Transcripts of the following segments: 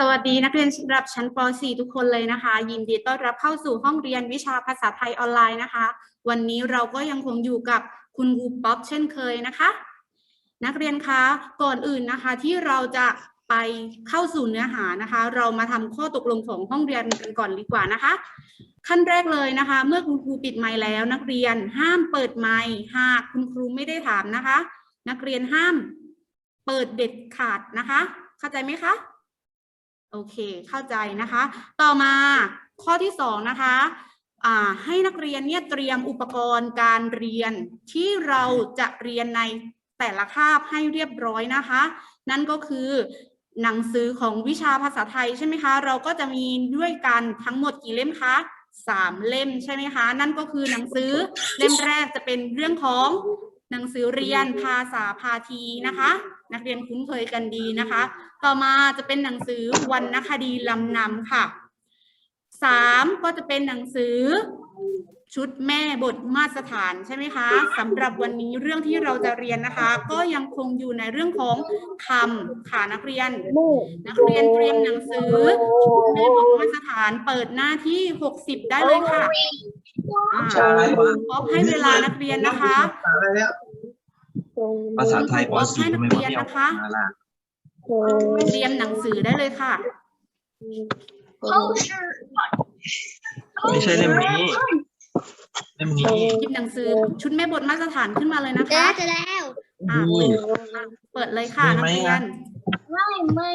สวัสดีนักเรียนระดับชั้นป .4 ทุกคนเลยนะคะ ยินดีต้อนรับเข้าสู่ห้องเรียนวิชาภาษาไทยออนไลน์นะคะ วันนี้เราก็ยังคงอยู่กับคุณครูป๊อปเช่นเคยนะคะ นักเรียนคะก่อนอื่นนะคะที่เราจะไปเข้าสู่เนื้อหานะคะ เรามาทำข้อตกลงของห้องเรียนกันก่อนดีกว่านะคะ ขั้นแรกเลยนะคะ เมื่อคุณครูปิดไมค์แล้ว นักเรียนห้ามเปิดไมค์หากคุณครูไม่ได้ถามนะคะ นักเรียนห้ามเปิดเด็ดขาดนะคะ เข้าใจไหมคะ โอเค เข้าใจนะคะ ต่อมาข้อที่สองนะคะให้นักเรียนเนี่ยเตรียมอุปกรณ์การเรียนที่เราจะเรียนในแต่ละคาบให้เรียบร้อยนะคะ นั่นก็คือหนังสือของวิชาภาษาไทยใช่ไหมคะ เราก็จะมีด้วยกันทั้งหมดกี่เล่มคะสามเล่มใช่ไหมคะ นั่นก็คือหนังสือเล่มแรกจะเป็นเรื่องของ หนังสือเรียนภาษาพาทีนะคะ นักเรียนคุ้นเคยกันดีนะคะ ต่อมาจะเป็นหนังสือวรรณคดีลำนำค่ะสามก็จะเป็นหนังสือชุดแม่บทมาตรฐานใช่ไหมคะสำหรับวันนี้เรื่องที่เราจะเรียนนะคะ ก็ยังคงอยู่ในเรื่องของคำค่ะนักเรียน นักเรียนเตรียมหนังสือ ชุดแม่บทมาตรฐานเปิดหน้าที่ 60 ได้เลยค่ะ อ่าพบให้เวลานักเรียนนะคะภาษาไทยปบอกสี่ให้นัทำกไมเรีวันยนนี้เอานะคะมาล่ะเตรียมหนังสือได้เลยค่ะ ไม่ใช่เล่มนี้เล่มนี้หยิบหนังสือชุดแม่บทมาตรฐานขึ้นมาเลยนะเจอคะแล้วเจอแล้วอะนี่เปิดเลยค่ะมีนัไหมกเรียนอะไม่ไม่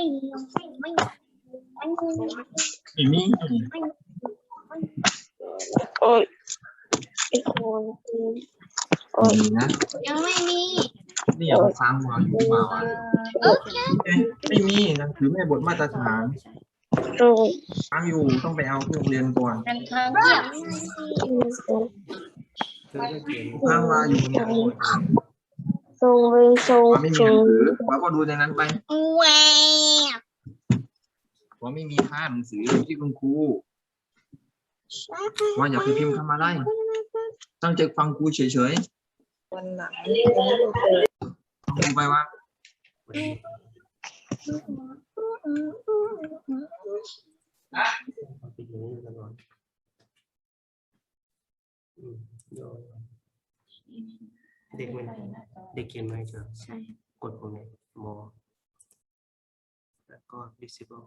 ไม่ไม่ไม่ไม่มี โอ้ยไอ้คนโอ้ยมีนะยังไม่มีนี่อย่ามาฟังมาอยู่มาอะโอเคเอ๊ะไม่มีหนังสือแม่บทมาตรฐานโอ้ยฟังอยู่ต้องไปเอาที่โรงเรียนก่อนเป็นทางเดียวฟังมาอยู่เนี่ยทรงไปทรงว่าไม่มีทรหนังงสือว่าก็ดูในนั้นไปแหวกว่าไม่มีค่าหนังสืออยู่ที่คุณครู ว่าอย่าไปพิมพ์คำอะไร ตั้งใจฟังครูเฉยวันหลังๆฟังครูไปว่าเด็กไมันเด็กเขียนไว้เจอใช่กดตรงนี้มอแล้วก็ visible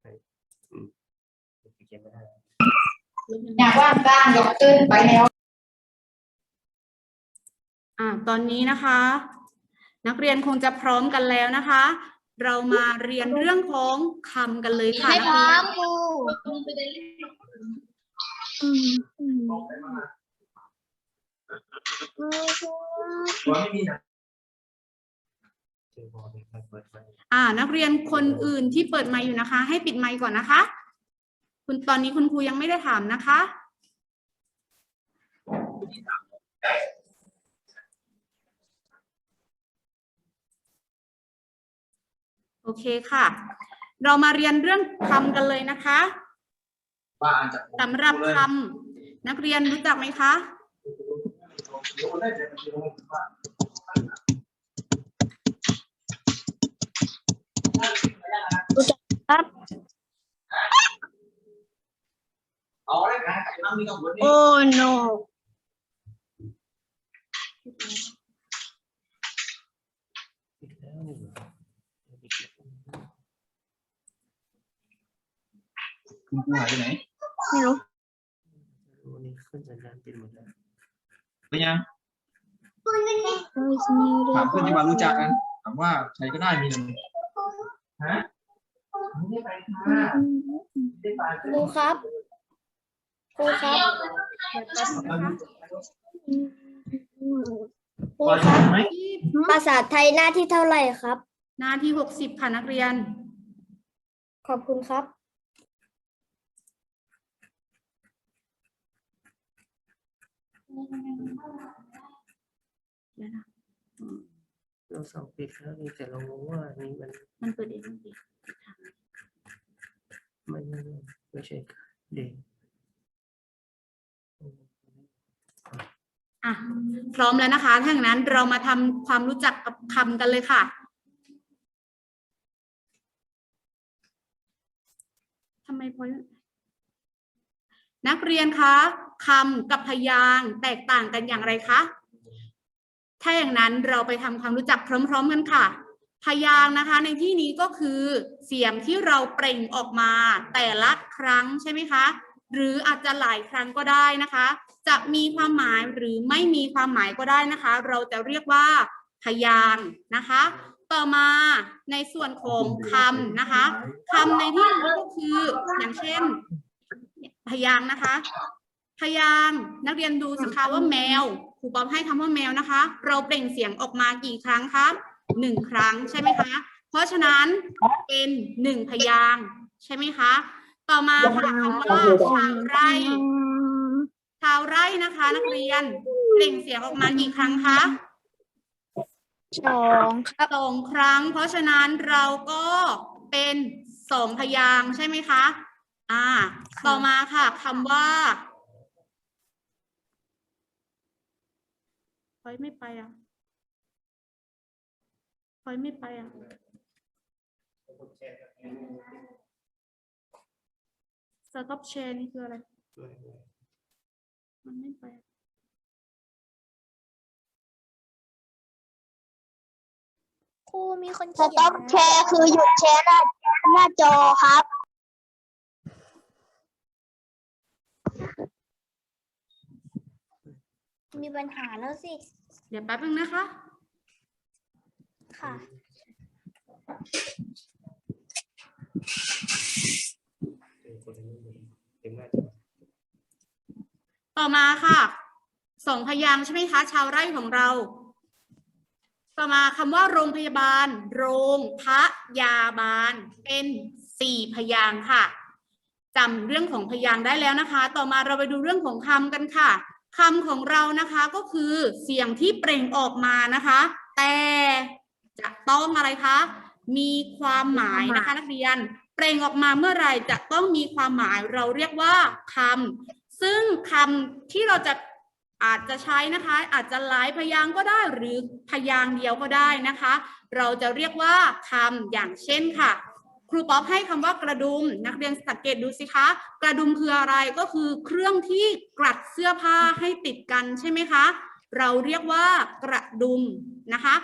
ไปอืมเด็กเขียนไม่ได้ อยากว่างกลางอย่าตื้นไปแล้ว อะตอนนี้นะคะ นักเรียนคงจะพร้อมกันแล้วนะคะ เรามาเรียนเรื่องของคำกันเลยค่ะไม่นักพร้อเรียนมครูว่าไม่มีหนังเจอบอลเลยครับเปิดไฟอ่า นักเรียนคนอื่นที่เปิดไมค์อยู่นะคะ ให้ปิดไมค์ก่อนนะคะ คุณตอนนี้คุณครูยังไม่ได้ถามนะคะ โอเคค่ะ เรามาเรียนเรื่องคำกันเลยนะคะว่าอ่านจากสำหรับคำนักเรียนรู้จักไหมคะเอาเลยนะไอ้น้ำมีกังวลนี่โอ้ no อีกแล้วนี่เหรอเด็กเขียนคุณครูหายไปไหนไม่รู้วันนี้ขึ้นสัญญาณปิดหมดแล้วไปยังถามเพื่อนที่มารู้จักกันถามว่าใครก็ได้มีหนึ่งฮะไม่ได้ไปค่ะไม่ได้ไปครูครับ ครูครับครูว่าครับไหมภาษาไทยหน้าที่เท่าไหร่ครับ หน้าที่หกสิบค่ะนักเรียน ขอบคุณครับ เดี๋ยวนะอืมเราสอบปิดแล้วนี่แต่เรางงว่านี่มันมันเปิดเองมันปิดไม่ไม่ไม่ไม่ใช่เด็ก อะพร้อมแล้วนะคะถ้าอย่างนั้นเรามาทำความรู้จักกับคำกันเลยค่ะ ทำไมพอยนักเรียนคะคำกับพยางแตกต่างกันอย่างไรคะ ถ้าอย่างนั้นเราไปทำความรู้จักพร้อม ๆ กันค่ะ พยางนะคะ ในที่นี้ก็คือเสียงที่เราเปล่งออกมาแต่ละครั้งใช่ไหมคะ หรืออาจจะหลายครั้งก็ได้นะคะ จะมีความหมายหรือไม่มีความหมายก็ได้นะคะ เราจะเรียกว่าพยางนะคะ ต่อมาในส่วนของคำนะคะคำในที่นี้ก็คืออย่างเช่น พยางนะคะ พยางนักเรียนดูสิคะว่าแมวครูป๊อปให้คำว่าแมวนะคะ เราเปล่งเสียงออกมากี่ครั้งคะหนึ่งครั้งใช่ไหมคะ เพราะฉะนั้นเป็นหนึ่งพยางใช่ไหมคะ ต่อมาค่ะคำว่าชาวไร่ ชาวไร่นะคะ นักเรียนเปล่งเสียงออกมากี่ครั้งคะสองครับสองครั้ง เพราะฉะนั้นเราก็เป็นสองพยางค์ใช่ไหมคะ อ่า ต่อมาค่ะคำว่าพลอยไม่ไปอะพลอยไม่ไปอะ สต็อปแชร์นี่คืออะไร ด้วยด้วยมันไม่ไปอะครูมีคนสเขียนต็อปแชร์คือหยุดแชร์หน้าหน้าจอครับ มีปัญหาแล้วสิ เดี๋ยวแป๊บนึงนะคะ ค่ะ เจอคนนี้เต็มหน้าจอต่อมาค่ะสองพยางใช่ไหมคะชาวไร่ของเรา ต่อมาคำว่าโรงพยาบาล โรงพยาบาล เป็นสี่พยางค่ะจำเรื่องของพยางได้แล้วนะคะ ต่อมาเราไปดูเรื่องของคำกันค่ะคำของเรานะคะก็คือเสียงที่เปล่งออกมานะคะ แต่จะต้องอะไรคะ มีความหมายนะคะนักเรียน เปล่งออกมาเมื่อไรจะต้องมีความหมายเราเรียกว่าคำซึ่งคำที่เราจะอาจจะใช้นะคะ อาจจะหลายพยางก็ได้หรือพยางเดียวก็ได้นะคะ เราจะเรียกว่าคำอย่างเช่นค่ะ ครูป๊อปให้คำว่ากระดุม นักเรียนสังเกตดูสิคะ กระดุมคืออะไรก็คือเครื่องที่กลัดเสื้อผ้าให้ติดกันใช่ไหมคะ เราเรียกว่ากระดุมนะคะ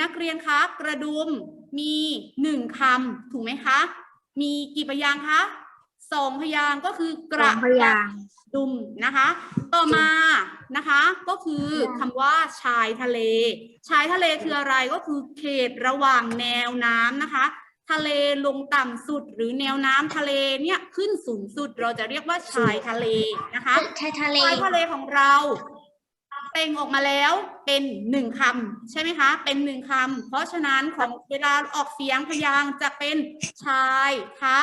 นักเรียนคะกระดุมมีหนึ่งคำถูกไหมคะ มีกี่พยางค์คะสองพยางค์ก็คือกระดุมนะคะ ต่อมานะคะ ก็คือคำว่าชายทะเล ชายทะเลคืออะไรก็คือเขตระหว่างแนวน้ำนะคะ ทะเลลงต่ำสุดหรือแนวน้ำทะเลเนี่ยขึ้นสูงสุดเราจะเรียกว่าชายทะเลนะคะชายทะเลชายทะเลของเรา เปล่งออกมาแล้วเป็นหนึ่งคำใช่ไหมคะ เป็นหนึ่งคำเพราะฉะนั้นของเวลาออกเสียงพยางค์จะเป็นชายทะ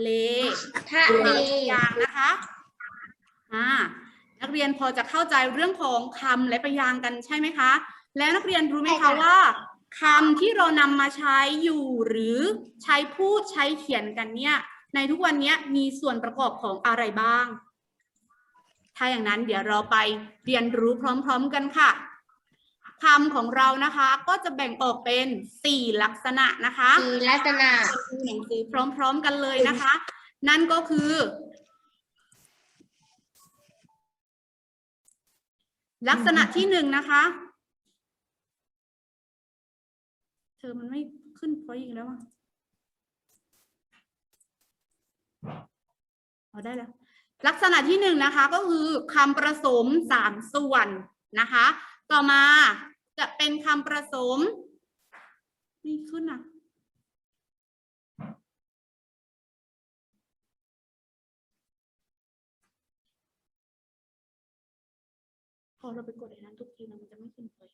เลทะเลยางนะคะอ่านักเรียนพอจะเข้าใจเรื่องของคำและพยางค์กันใช่ไหมคะ แล้วนักเรียนรู้ไหมคะว่าคำที่เรานำมาใช้อยู่หรือใช้พูดใช้เขียนกันเนี่ย ในทุกวันนี้มีส่วนประกอบของอะไรบ้าง ถ้าอย่างนั้นเดี๋ยวเราไปเรียนรู้พร้อมๆกันค่ะคำของเรานะคะก็จะแบ่งออกเป็นสี่ลักษณะนะคะมีลักษณะดูหนังสือพร้อม ๆ กันเลยนะคะ นั่นก็คือ ลักษณะที่หนึ่งนะคะ เธอมันไม่ขึ้นพอยต์อีกแล้วอะเอาได้แล้ว ลักษณะที่หนึ่งนะคะก็คือคำผสมสามส่วนนะคะ ต่อมาจะเป็นคำผสมไม่ขึ้นอะพอเราไปกดไอ้นั้นทุกทีนะมันจะไม่ขึ้นเลย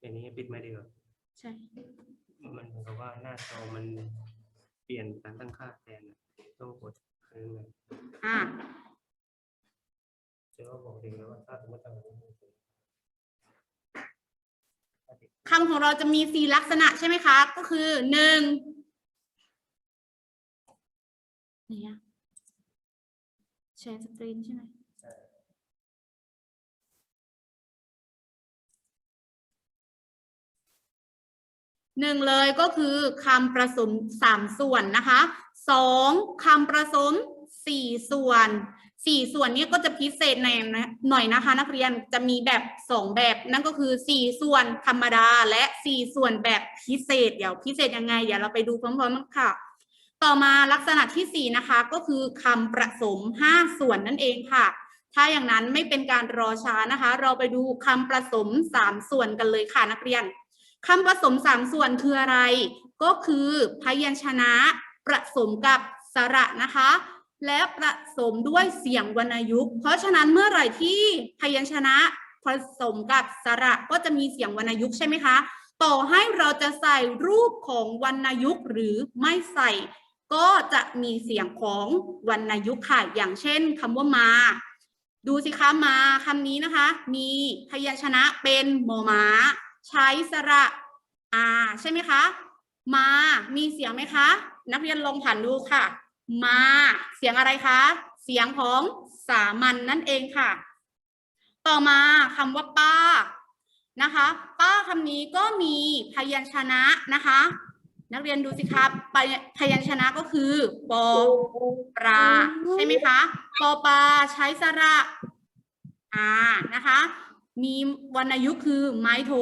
อย่างนี้ปิดไม่ดีกว่าใช่ มันเหมือนกับว่าหน้าจอมันเปลี่ยนการตั้งค่าแทนอะต้องกด คือไงอ่าเดี๋ยวก็บอกเด็กแล้วว่าถ้าสมมติทำแบบนี้คำของเราจะมีสี่ลักษณะใช่ไหมคะ ก็คือหนึ่งเนี่ยแชร์สกรีนใช่ไหม หนึ่งเลยก็คือคำผสมสามส่วนนะคะสองคำผสมสี่ส่วนสี่ส่วนนี้ก็จะพิเศษในหน่อยนะคะ นักเรียนจะมีแบบสองแบบนั่นก็คือสี่ส่วนธรรมดาและสี่ส่วนแบบพิเศษ เดี๋ยวพิเศษยังไงเดี๋ยวเราไปดูพร้อมๆกันค่ะ ต่อมาลักษณะที่สี่นะคะก็คือคำประสมห้าส่วนนั่นเองค่ะ ถ้าอย่างนั้นไม่เป็นการรอช้านะคะ เราไปดูคำประสมสามส่วนกันเลยค่ะนักเรียน คำผสมสามส่วนคืออะไร ก็คือพยัญชนะผสมกับสระนะคะ และผสมด้วยเสียงวรรณยุกต์ เพราะฉะนั้นเมื่อไหร่ที่พยัญชนะผสมกับสระก็จะมีเสียงวรรณยุกต์ใช่ไหมคะ ต่อให้เราจะใส่รูปของวรรณยุกต์หรือไม่ใส่ ก็จะมีเสียงของวรรณยุกต์ค่ะ อย่างเช่นคำว่ามา ดูสิคะมาคำนี้นะคะ มีพยัญชนะเป็นหมอม้า ใช้สระอาใช่ไหมคะ มามีเสียงไหมคะ นักเรียนลองผ่านดูค่ะ มาเสียงอะไรคะ เสียงของสามัญนนั่นเองค่ะ ต่อมาคำว่าป้านะคะ ป้าคำนี้ก็มีพยัญชนะนะคะ นักเรียนดูสิครับพยพยัญชนะก็คือปอปลาใช่ไหมคะปอปลาใช้สระอานะคะ มีวรรณยุกต์คือไม้โท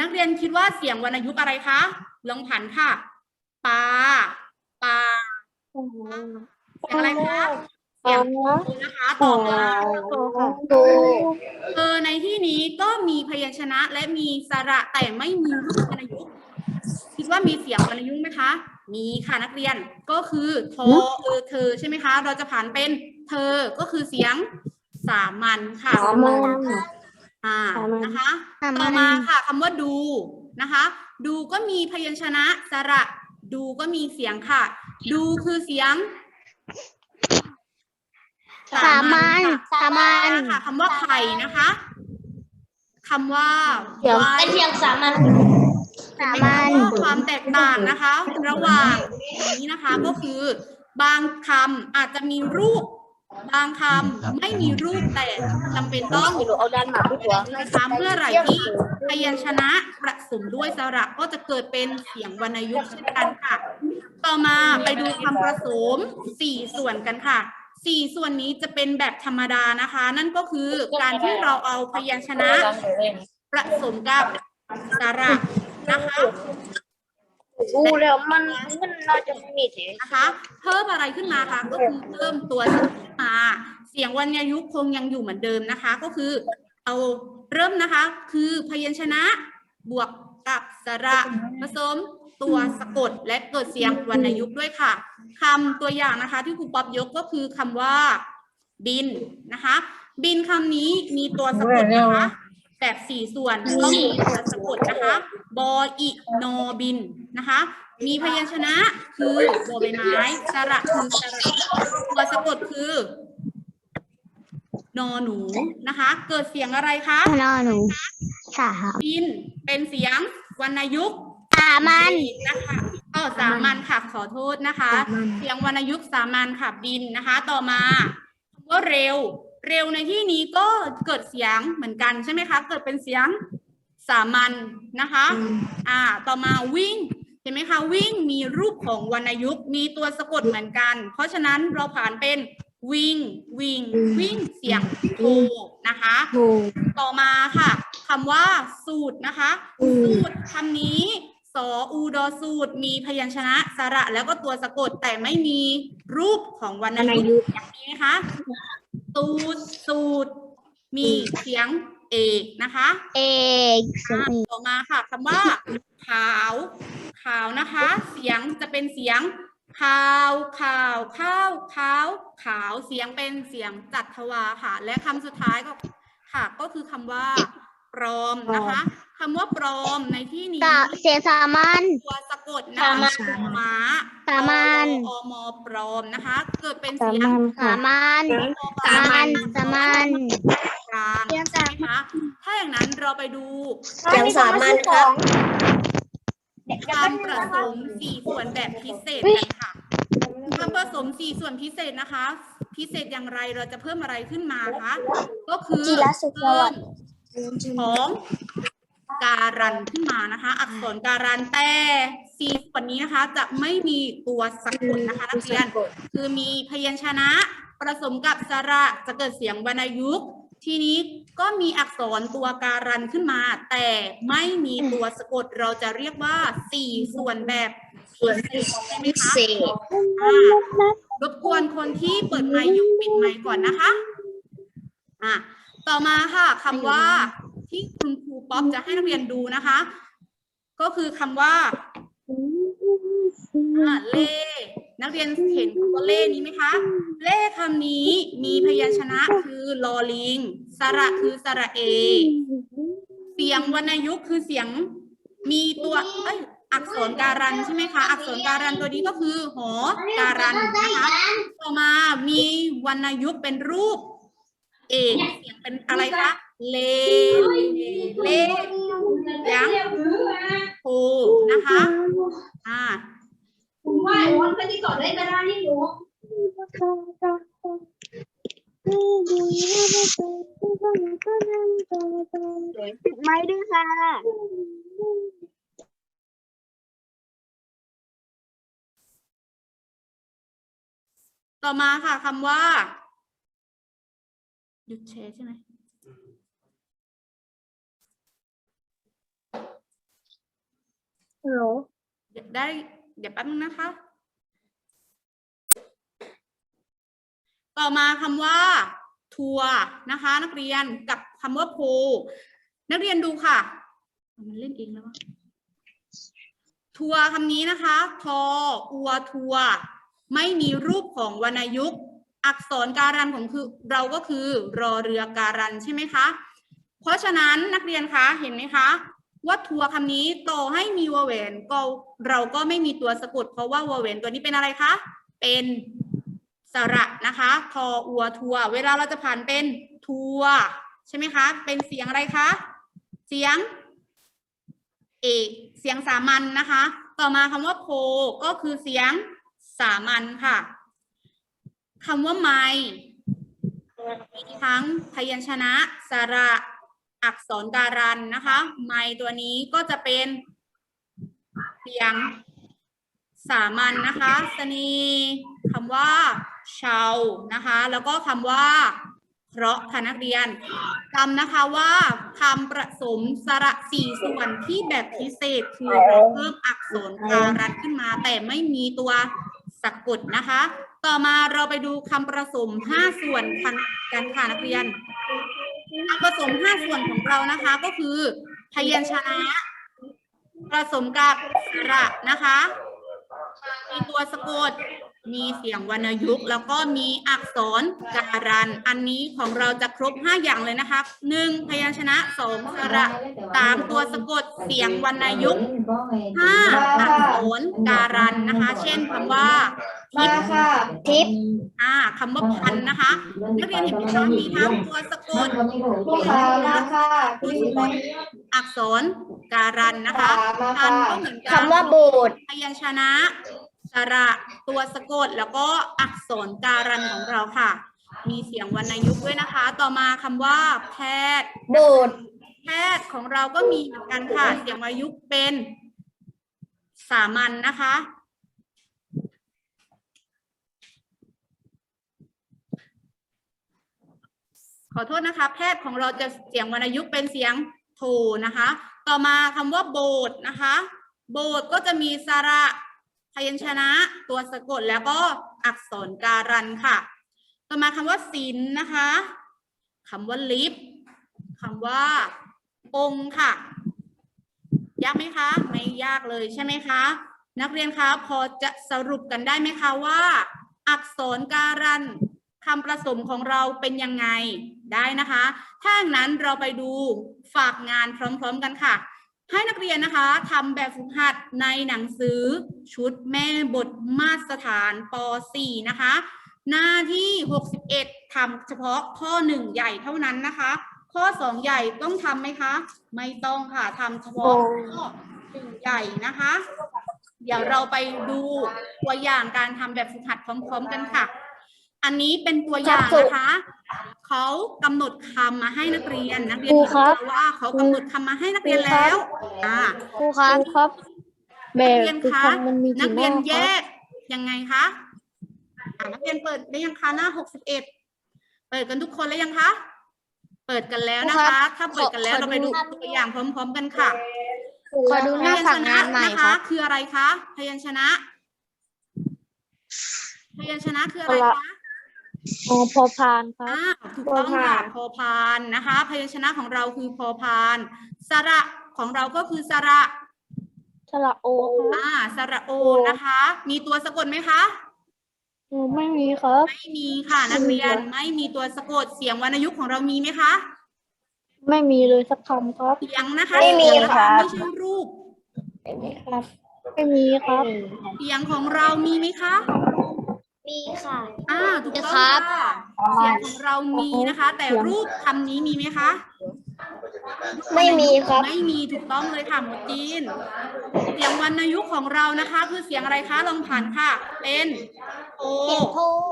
นักเรียนคิดว่าเสียงวรรณยุกต์อะไรคะลองผันค่ะปลาปลาเสียงอะไรคะเสียงโทนะคะต่อมาดูเออในที่นี้ก็มีพยัญชนะและมีสระแต่ไม่มีรูปวรรณยุกต์คิดว่ามีเสียงวรรณยุกต์ไหมคะ มีค่ะนักเรียนก็คือทอเออเธอใช่ไหมคะ เราจะผ่านเป็นเธอก็คือเสียงสามัญค่ะสามัญ อ่าสามัญนะคะสามัญต่อมาค่ะคำว่าดูนะคะ ดูก็มีพยัญชนะสระ ดูก็มีเสียงค่ะ ดูคือเสียงสามัญค่ะสามัญค่ะคำว่าไข่นะคะคำว่าเดี๋ยวไว้เป็นเพียงสามัญสามัญความแตกต่างนะคะ ระหว่างนี้นะคะก็คือบางคำอาจจะมีรูป บางคำไม่มีรูปแต่จำเป็นต้องเอาด้านหมาพี่หัวนะคะเมื่อไหร่ที่พยัญชนะประสมด้วยสระก็จะเกิดเป็นเสียงวรรณยุกต์เช่นกันค่ะ ต่อมาไปดูคำผสมสี่ส่วนกันค่ะสี่ส่วนนี้จะเป็นแบบธรรมดานะคะ นั่นก็คือการที่เราเอาพยัญชนะผสมกับสระนะคะ ดูแล้วมันมันน่าจะไม่มีเสียงนะคะ เพิ่มอะไรขึ้นมาคะก็คือเพิ่มตัวเสียงขึ้นมา เสียงวรรณยุกต์คงยังอยู่เหมือนเดิมนะคะ ก็คือ เอาเริ่มนะคะ คือพยัญชนะบวกกับสระผสมตัวสะกดและเกิดเสียงวรรณยุกต์ด้วยค่ะคำตัวอย่างนะคะ ที่ครูป๊อบยกก็คือคำว่า บินนะคะ บินคำนี้มีตัวสะกดนะคะ แบบสี่ส่วนก็มีตัวสะกดนะคะ บออิโนบินนะคะ มีพยัญชนะคือบอใบไม้สระคือสระตัวสะกดคือนอหนูนะคะ เกิดเสียงอะไรคะนอหนูสามบินเป็นเสียงวรรณยุกต์สามัญนะคะเออสามัญค่ะขอโทษนะคะ เสียงวรรณยุกต์สามัญค่ะบินนะคะ ต่อมาคำว่าเร็ว เร็วในที่นี้ก็เกิดเสียงเหมือนกันใช่ไหมคะ เกิดเป็นเสียงสามัญนะคะ อ่า ต่อมาวิ่ง เห็นไหมคะ วิ่งมีรูปของวรรณยุกต์มีตัวสะกดเหมือนกัน เพราะฉะนั้นเราผ่านเป็นวิ่ง วิ่ง วิ่งเสียงโทนะคะดูต่อมาค่ะคำว่าสูตรนะคะ สูตรคำนี้สออูดอสูตร มีพยัญชนะสระแล้วก็ตัวสะกดแต่ไม่มีรูปของวรรณยุกต์อย่างนี้นะคะ ตูดสูตร มีเสียงเอกนะคะเอกอ่าต่อมาค่ะคำว่า ขาว ขาวนะคะ เสียงจะเป็นเสียงขาวขาวข้าวขาวขาวเสียงเป็นเสียงจัดทวาค่ะ และคำสุดท้ายก็ค่ะ ก็คือคำว่า ปลอมนะคะคำว่าปลอมในที่นี้สาเสียงสามัญตัวสะกดนะคะม้าสามัญอมปลอมนะคะ เกิดเป็นสาเสียงมัญสาค่ะมัญสาสามัมัญญสามัญกลางใช่ไหมคะถ้าอย่างนั้นเราไปดูเสียงสามัญครับคำผสมสี่ส่วนแบบพิเศษกันค่ะคำผสมสี่ส่วนพิเศษนะคะ พิเศษอย่างไรเราจะเพิ่มอะไรขึ้นมาคะก็คือจิรสุขสเพิ่วัมสดิ์ ของการันขึ้นมานะคะ อักษรการันแต่สี่ส่วนนี้นะคะ จะไม่มีตัวสะกดนะคะนักเรียนคือมีพยัญชนะผสมกับสระจะเกิดเสียงวรรณยุกต์ทีนี้ก็มีอักษรตัวการันขึ้นมา แต่ไม่มีตัวสะกดเราจะเรียกว่าสี่ส่วนแบบพิเศษใช่ไหมคะเศษอ่ารบกวนคนที่เปิดไมค์อยู่ปิดไมค์ก่อนนะคะอะ ต่อมาค่ะคำว่าที่คุณครูป๊อปจะให้นักเรียนดูนะคะ ก็คือคำว่าอ่าเล่นักเรียนเห็นตัวเล่นี้ไหมคะ เล่คำนี้มีพยัญชนะคือลอลิง สระคือสระเอ เสียงวรรณยุกต์คือเสียงมีตัวเอ้ยอักษรการันใช่ไหมคะ อักษรการันตัวนี้ก็คือหอการันนะคะ ต่อมามีวรรณยุกต์เป็นรูป เอกเสียงเป็นอะไรคะเลเลยังโฮนะคะอ่าผมว่าโอนไปที่ก่อนได้ก็ได้ที่หนูปิดไม้ด้วยค่ะต่อมาค่ะคำว่า หยุดแชร์ใช่ไหมฮัลโหลเดี๋ยวได้ เดี๋ยวแป๊บนึงนะคะ ต่อมาคำว่า ทัวร์นะคะ นักเรียนกับคำว่าโพนักเรียนดูค่ะ มันเล่นเองแล้ววะทัวร์คำนี้นะคะ ทออัวทัวร์ไม่มีรูปของวรรณยุกต์ อักษรการันของคือเราก็คือรอเรือการันใช่ไหมคะ เพราะฉะนั้นนักเรียนคะเห็นไหมคะว่าทัวคำนี้ต่อให้มีวอแหวนก็เราก็ไม่มีตัวสะกด เพราะว่าวอแหวนตัวนี้เป็นอะไรคะ เป็นสระนะคะทออัวทัว เวลาเราจะผ่านเป็นทัวใช่ไหมคะ เป็นเสียงอะไรคะ เสียง เอกเสียงสามัญนะคะ ต่อมาคำว่าโพก็คือเสียงสามัญค่ะ คำว่าไมมีทั้งพยัญชนะสระอักษรการันนะคะ ไมตัวนี้ก็จะเป็นเสียงสามัญนะคะสนีคำว่าชาวนะคะ แล้วก็คำว่าเพราะค่ะนักเรียนจำนะคะว่าคำผสมสระสี่ส่วนที่แบบพิเศษคือเราเพิ่มอักษรการันขึ้นมา แต่ไม่มีตัว สะกดนะคะ ต่อมาเราไปดูคำผสมห้าส่วนกันค่ะนักเรียนคำผสมห้าส่วนของเรานะคะก็คือ พยัญชนะผสมกับสระนะคะ มีตัวสะกด มีเสียงวรรณยุกต์แล้วก็มีอักษรการัน อันนี้ของเราจะครบห้าอย่างเลยนะคะหนึ่งพยัญชนะสองสระสามตัวสะกดเสียงวรรณยุกต์ห้าอักษรการันนะคะ เช่นคำว่าทิพย์ค่ะทิปอ่าคำว่าพันนะคะนักเรียนเห็นไหมคะมีทั้งตัวสะกดลูกค้ามาค่ะคุณไหมอักษรการันนะคะมาพันค่ะก็เหมือนกันคำว่าโบสถ์พยัญชนะ สระตัวสะกดแล้วก็อักษรการันของเราค่ะ มีเสียงวรรณยุกต์ด้วยนะคะ ต่อมาคำว่า แพทย์โบสถ์แพทย์ของเราก็มีเหมือนกันค่ะ เสียงวรรณยุกต์เป็นสามัญนะคะ ขอโทษนะคะ แพทย์ของเราจะเสียงวรรณยุกต์เป็นเสียงโทนะคะ ต่อมาคำว่าโบสถ์นะคะ โบสถ์ก็จะมีสระ พยัญชนะตัวสะกดแล้วก็อักษรการันค่ะ ต่อมาคำว่าศิลป์นะคะคำว่าลิฟต์คำว่าองค์ค่ะ ยากไหมคะ ไม่ยากเลยใช่ไหมคะ นักเรียนคะพอจะสรุปกันได้ไหมคะว่า อักษรการันคำประสมของเราเป็นยังไงได้นะคะ ถ้าอย่างนั้นเราไปดูฝากงานพร้อมๆกันค่ะ ให้นักเรียนนะคะทำแบบฝึกหัดในหนังสือชุดแม่บทมาตรฐานป .4 นะคะ หน้าที่ 61ทำเฉพาะข้อ 1 ใหญ่เท่านั้นนะคะ ข้อ 2 ใหญ่ต้องทำไหมคะ ไม่ต้องค่ะทำเฉพาะข้อหนึ่งใหญ่นะคะ เดี๋ยวเราไปดูตัวอย่างการทำแบบฝึกหัดพร้อม ๆ กันค่ะ อันนี้เป็นตัวอย่างนะคะ เขากำหนดคำมาให้นักเรียนนักเรียนครูเห็นครับแล้วว่าเขากำหนดคำมาให้นักเรียนครูครับแล้วอ่าครูครับครับแบนักบเรียนคือคะคำมันมีนักี่กหเรียน้านแยครับกยังไงคะอ่านักเรียนเปิดได้ยังคะหน้าหกสิบเอ็ดเปิดกันทุกคนแล้วยังคะ เปิดกันแล้วนะครูครัคะบถ้าเปิดกันแล้วขอเราไปดูขอดูตัวอย่างพร้อม ๆ กันค่ะขอดูหน้าฝั่งงานใหม่พยัญชนะครับนะคะคืออะไรคะพยัญชนะ พยัญชนะคืออะไรคะ อ๋อพอพานครับอ่าถูกต้องค่ะพอพานนะคะพยัญชนะของเราคือพอพาน สระของเราก็คือสระสระโอครับอ่าสระโอนะคะ มีตัวสะกดไหมคะอืมไม่มีครับ ไม่มีค่ะนักเรียนไม่มีตัวสะกดเสียงวรรณยุกต์ของเรามีไหมคะ ไม่มีเลยสักคำครับ เสียงนะคะไม่มีเสียงนครับ ไม่ใช่รูปครับไม่มีครับ เสียงของเรามีไหมคะ มีค่ะ อ่าถูกต้องครัค่ะบเสียงของเรามีนะคะ แต่รูปคำนี้มีไหมคะไม่มีครับไม่มีถูกต้องเลยค่ะหมดจีน เสียงวรรณยุกต์ของเรานะคะ คือเสียงอะไรคะลองผ่านค่ะ เป็นโอ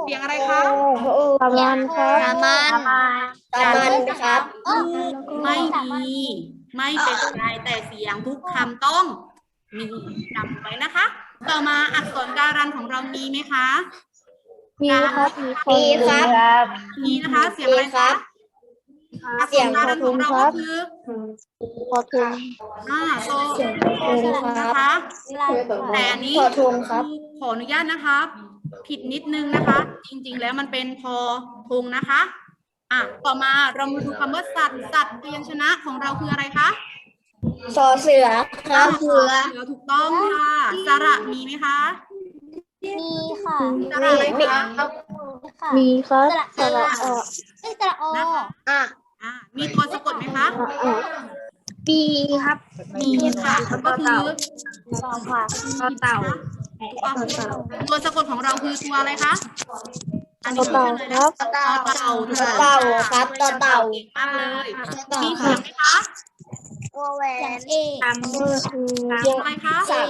เสียงอะไรคะประมาณครับประมาณประมาณครับรูปไม่มีไม่เป็นไรแต่เสียงทุกคำต้องมีจำไว้นะคะ ต่อมาอักษรการันของเรามีไหมคะ มีครับมีครับมีนะคะเสียงอะไรมีครัคะบอักเสีษยงรการันของเราครัก็บคือพอทุนอ่าโซเสียงพอทุนคนะรับคะแต่อันนี้ขอทุนครับ ขออนุญาตนะคะผิดนิดนึงนะคะ จริงๆแล้วมันเป็นพอทงนะคะ อะต่อมาเรามาดูคำว่าสัตว์สัตว์พยัญชนะของเราคืออะไรคะสอเสือครับเสือเสือถูกต้องค่ะสระมีไหมคะ มีค่ะสระอะไรคะมีครับสสระระเอเอ่ออเอ้ยสระโออะอ่ามีตัวสะกดไหมคะเอ่อปีครับ มีค่ะก็คือสองค่ะเต่าตัวสะกดของเราคือตัวอะไรคะอันนี้ต่อชื่อเต่าอะไรคนะรับต่อเต่าถูกต้องเต่าครับต่อเต่าเก่งมากเลยมีเสียงไหมคะ วแหวนเอกเสียงอะไรคะสาม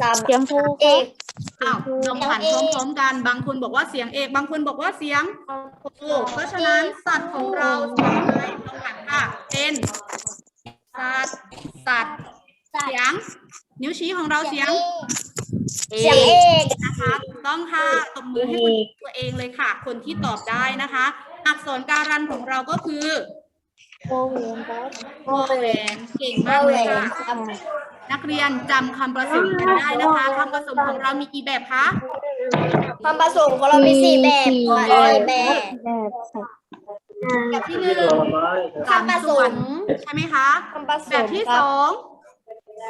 สามเสียงภูเอครับกอ้าวลองผ่านพร้อมๆกัน บางคนบอกว่าเสียงเอก บางคนบอกว่าเสียงโอเพราะฉะนั้นสัตว์ของเราเสียงอะไรลองผ่านค่ะ เป็นสัตว์สัตว์เสียง นิ้วชี้ของเราเสียงเสียงเอกนะคะถูกต้องค่ะตบมือให้คนตัวเองเลยค่ะ คนที่ตอบได้นะคะ อักษรการันของเราก็คือ โอเวียนครับวอแหวนเก่งมากเลยค่ะนักเรียนจำคำผสมกันได้นะคะคำผสมของเรามีกี่แบบคะคำผสมของเรามีสี่แบบค่ะสี่แบบแบบครับแบบที่หนึ่งสามคำผสส่วนมใช่ไหมคะคำผสแบบมที่คสรับอง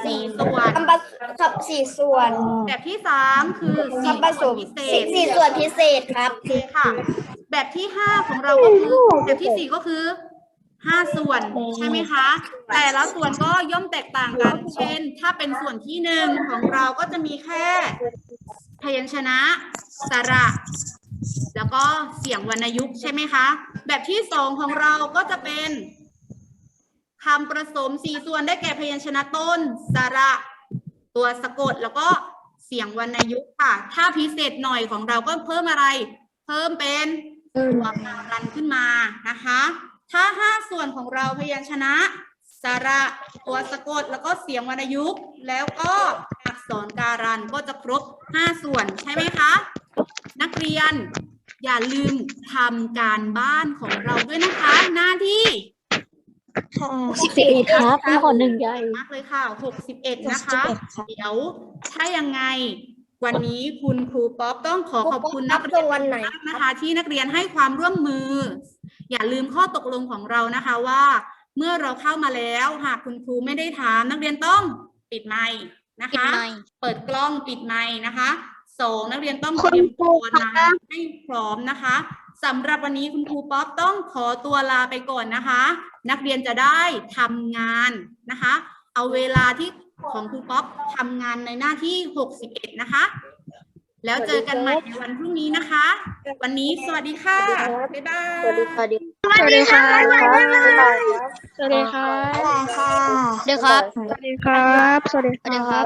สี่ส่วนคำผสมครับสี่ส่วน แบบที่สามคือสี่คำผสส่วนมพิเศสี่ษสี่ส่วนพิเศษครับโอเคค่ะ แบบที่ห้าของเราก็คือแบบที่สี่ก็คือ ห้าส่วนใช่ไหมคะ แต่ละส่วนก็ย่อมแตกต่างกัน เช่น ถ้าเป็นส่วนที่หนึ่งของเราก็จะมีแค่พยัญชนะสระ แล้วก็เสียงวรรณยุกต์ใช่ไหมคะ แบบที่สองของเราก็จะเป็นคำผสมสี่ส่วนได้แก่พยัญชนะต้น สระ ตัวสะกดแล้วก็เสียงวรรณยุกต์ค่ะ ถ้าพิเศษหน่อยของเราก็เพิ่มอะไร เพิ่มเป็นตัวการันขึ้นมานะคะ ถ้าห้าส่วนของเราพยัญชนะ สระตัวสะกดแล้วก็เสียงวรรณยุกต์ แล้วก็อักษรการันก็จะครบห้าส่วนใช่ไหมคะ นักเรียนอย่าลืมทำการบ้านของเราด้วยนะคะ หน้าที่สิบเอ็ดครับมีขอหนึ่งใหญ่มากเลยค่ะ61นะคะ เดี๋ยวถ้ายังไงวันนี้คุณครูป๊อปต้องขอขอบคุณนักเรียนวันไหนมากนะคะ ที่นักเรียนให้ความร่วมมือ อย่าลืมข้อตกลงของเรานะคะว่า เมื่อเราเข้ามาแล้วหากคุณครูไม่ได้ถามนักเรียนต้องปิดไมค์นะคะ เปิดกล้องปิดไมค์นะคะสองนักเรียนต้องเตรียมตัวมาให้พร้อมนะคะสำหรับวันนี้คุณครูป๊อปต้องขอตัวลาไปก่อนนะคะ นักเรียนจะได้ทำงานนะคะ เอาเวลาที่ของครูป๊อปทำงานในหน้าที่ 61 นะคะ แล้วเจอกันใหม่ในวันพรุ่งนี้นะคะ วันนี้สวัสดีค่ะ บ๊ายบาย สวัสดีค่ะสวัสดีค่ะสวัสดีค่ะค่ะเดี๋ยวครับ สวัสดีครับ สวัสดีครับ